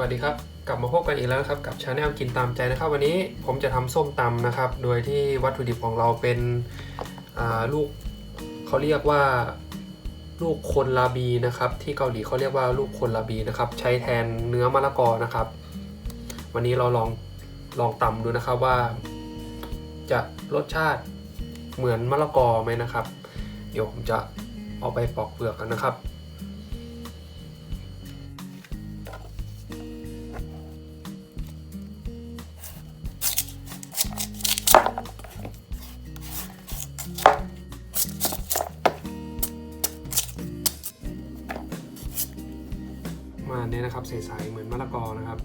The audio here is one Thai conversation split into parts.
วัสดีครับ กลับมาพบกันอีกแล้วครับกับชาแนลกินตามใจนะครับ วันนี้ผมจะทำส้มตำนะครับ โดยที่วัตถุดิบของเราเป็นลูกเขาเรียกว่าลูกคนลาบีนะครับ ที่เกาหลีเขาเรียกว่าลูกคนลาบีนะครับ ใช้แทนเนื้อมะละกอนะครับ วันนี้เราลองลองตำดูนะครับว่า จะรสชาติเหมือนมะละกอไหมนะครับ เดี๋ยวผมจะเอาไปปอกเปลือกกันนะครับ มาเนี่ยนะครับใสๆเหมือนมะละกอนะครับ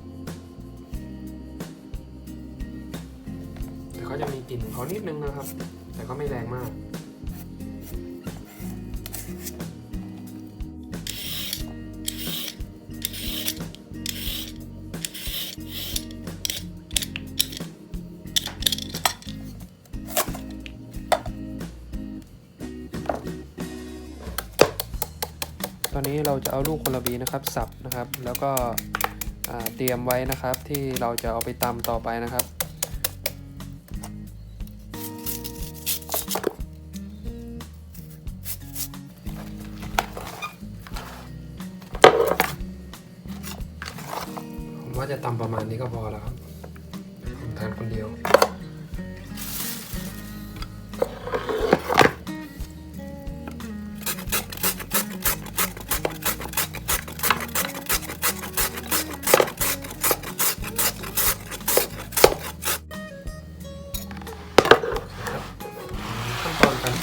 แต่ก็จะมีกลิ่นของเขานิดนึงนะครับ แต่ก็ไม่แรงมาก ตอนนี้เราจะเอาลูกคนละบีนะครับสับนะครับ แล้วก็เตรียมไว้นะครับที่เราจะเอาไปตำต่อไปนะครับผมว่าจะตำประมาณนี้ก็พอแล้วครับผมทานคนเดียว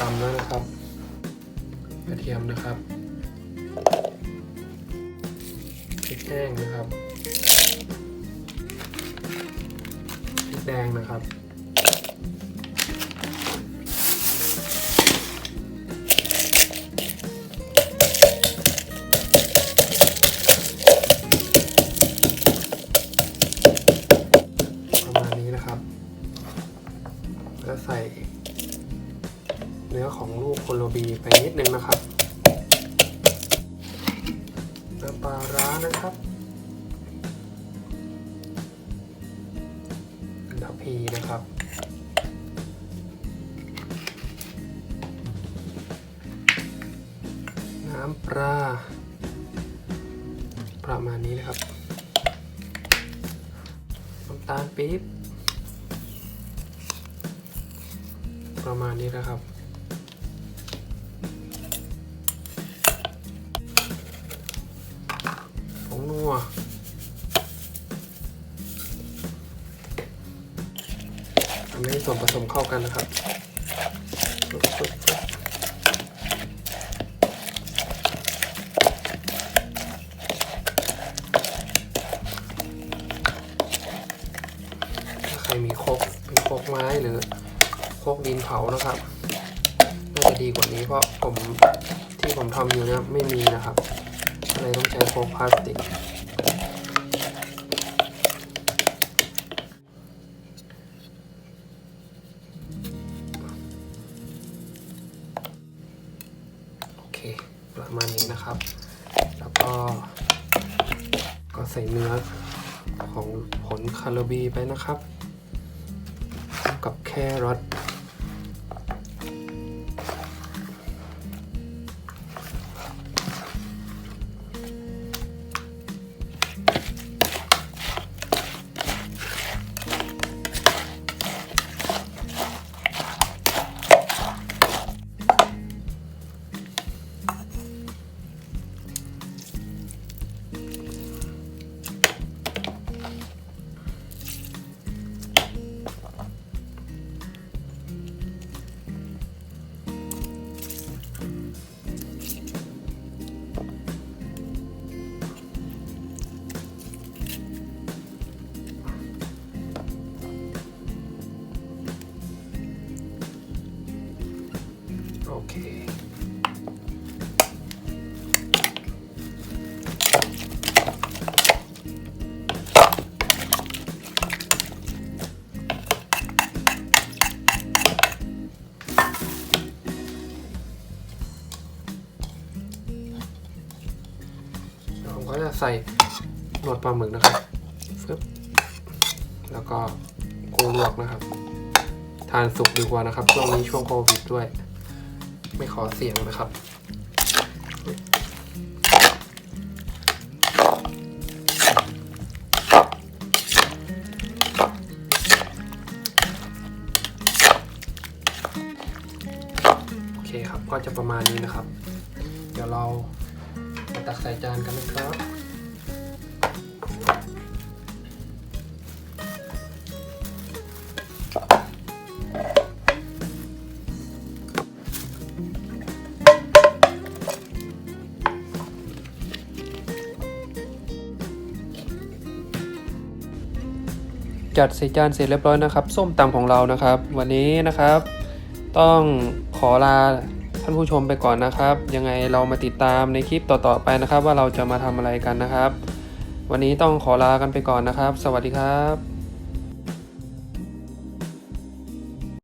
ตำแล้วนะครับ กระเทียมนะครับพริกแห้งนะครับพริกแดงนะครับประมาณนี้นะครับ แล้วใส่ เนื้อของลูกโคโลบีไปนิดนึงนะครับน้ำปลาร้านะครับทัพพีนะครับน้ำปลาประมาณนี้นะครับน้ำตาลปี๊บประมาณนี้นะครับ นัวทำให้ส่วนผสมเข้ากันนะครับถ้าใครมีโครกเป็นโครกไม้หรือโครกดินเผานะครับน่าจะดีกว่านี้เพราะผมที่ผมทำอยู่เนี่ยไม่มีนะครับ เลยต้องใช้โฟมพลาสติก โอเค ประมาณนี้นะครับ แล้วก็ ก็ใส่เนื้อของผลคาร์บีไปนะครับ กับแครอท เค ผมก็จะใส่หนวดปลาหมึกนะครับฟึบแล้วก็กุ้งลวกนะครับ ทานสุกดีกว่านะครับ ช่วงนี้ช่วงโควิดด้วย ไม่ขอเสียงนะครับ โอเคครับก็จะประมาณนี้นะครับ เดี๋ยวเรามาตักใส่จานกันนะครับ จัดใส่จานเสร็จเรียบร้อยนะครับ ส้มตำของเรานะครับ วันนี้นะครับ ต้องขอลาท่านผู้ชมไปก่อนนะครับ ยังไงเรามาติดตามในคลิปต่อๆไปนะครับ ว่าเราจะมาทำอะไรกันนะครับ วันนี้ต้องขอลากันไปก่อนนะครับ สวัสดีครับ